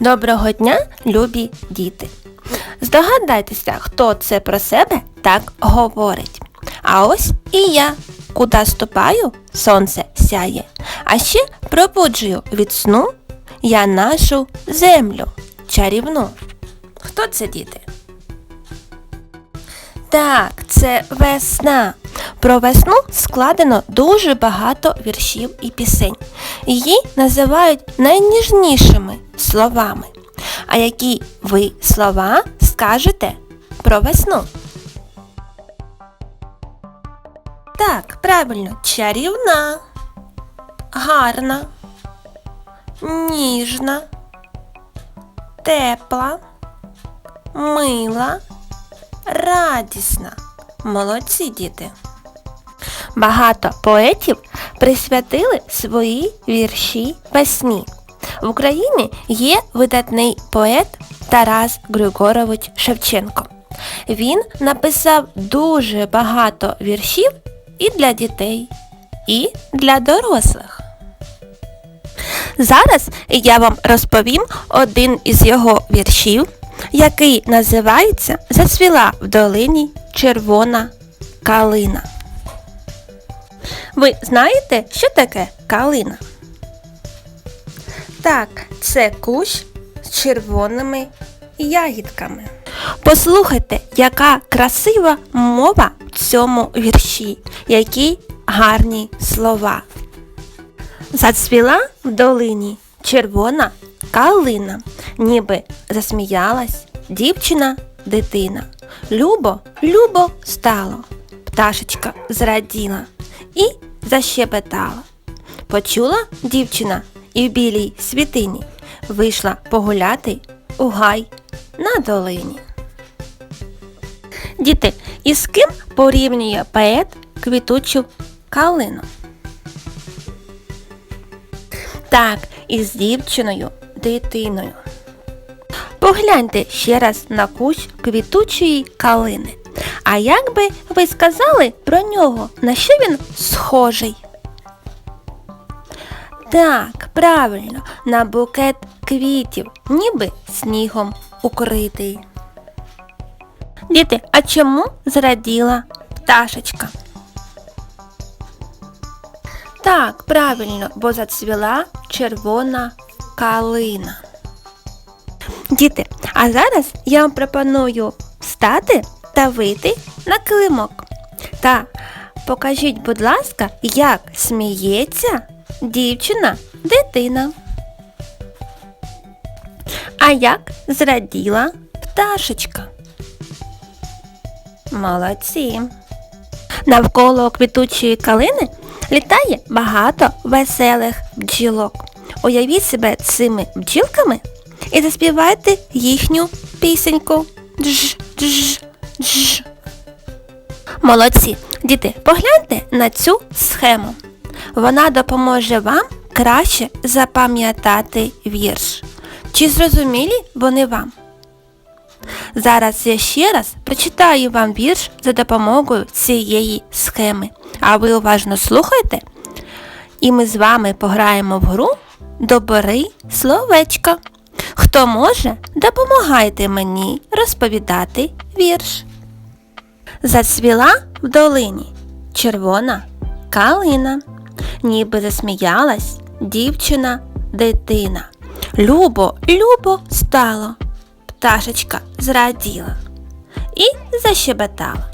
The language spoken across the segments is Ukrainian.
Доброго дня, любі діти! Здогадайтеся, хто це про себе так говорить. А ось і я. Куди ступаю, сонце сяє, а ще пробуджую від сну я нашу землю чарівну. Хто це діти? Так, це весна. Про весну складено дуже багато віршів і пісень. Її називають найніжнішими словами. А які ви слова скажете про весну? Так, правильно, чарівна, гарна, ніжна, тепла, мила, радісна. Молодці діти. Багато поетів присвятили свої вірші весні. В Україні є видатний поет Тарас Григорович Шевченко. Він написав дуже багато віршів і для дітей, і для дорослих. Зараз я вам розповім один із його віршів, який називається Зацвіла в долині червона калина. Ви знаєте, що таке калина? Так, це кущ з червоними ягідками. Послухайте, яка красива мова в цьому вірші, які гарні слова. Зацвіла в долині червона калина, ніби засміялась дівчина дитина. Любо, любо стало, пташечка зраділа і защебетала. Почула дівчина і в білій світині вийшла погуляти у гай на долині. Діти, із ким порівнює поет квітучу калину? Так, із дівчиною, дитиною. Погляньте ще раз на кущ квітучої калини. А як би ви сказали про нього, на що він схожий? Так, правильно, на букет квітів, ніби снігом укритий. Діти, а чому зраділа пташечка? Так, правильно, бо зацвіла червона калина. Діти, а зараз я вам пропоную встати та вийти на килимок. Та покажіть, будь ласка, як сміється дівчина дитина. А як зраділа пташечка. Молодці. Навколо квітучої калини літає багато веселих бджілок. Уявіть себе цими бджілками і заспівайте їхню пісеньку. Дж, дж, дж. Молодці. Діти, погляньте на цю схему. Вона допоможе вам краще запам'ятати вірш. Чи зрозумілі вони вам? Зараз я ще раз прочитаю вам вірш за допомогою цієї схеми. А ви уважно слухайте. І ми з вами пограємо в гру Добери словечко. Хто може, допомагайте мені розповідати вірш. Зацвіла в долині червона калина, ніби засміялась дівчина дитина. Любо, любо стало, пташечка зраділа і защебетала.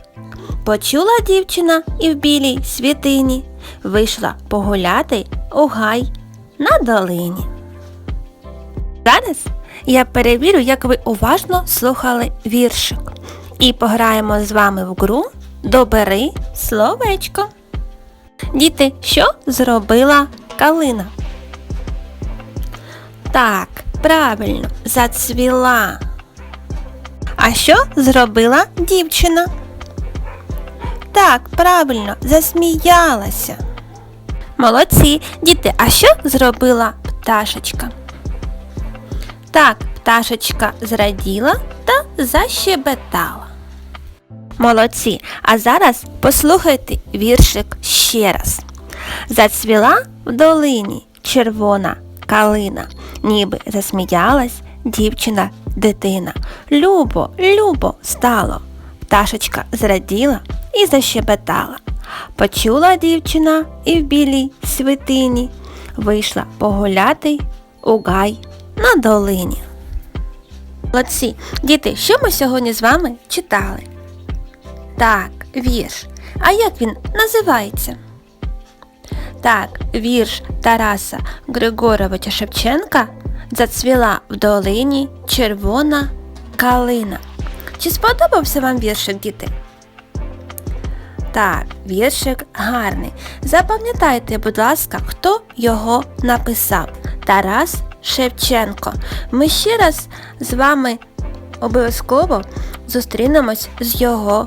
Почула дівчина і в білій світині вийшла погуляти у гай на долині. Зараз я перевірю, як ви уважно слухали віршик. І пограємо з вами в гру Добери словечко. Діти, що зробила калина? Так, правильно, зацвіла. А що зробила дівчина? Так, правильно, засміялася. Молодці, діти, а що зробила пташечка? Так, пташечка зраділа та защебетала. Молодці, а зараз послухайте віршик ще раз. Зацвіла в долині червона калина, ніби засміялась дівчина, дитина. Любо, любо стало. Пташечка зраділа і защебетала. Почула дівчина і в білій свитині вийшла погуляти у гай на долині. Молодці, діти, що ми сьогодні з вами читали? Так, вірш. А як він називається? Так, вірш Тараса Григоровича Шевченка Зацвіла в долині червона калина. Чи сподобався вам віршик, діти? Так, віршик гарний. Запам'ятайте, будь ласка, хто його написав. Тарас Шевченко. Ми ще раз з вами обов'язково зустрінемось з його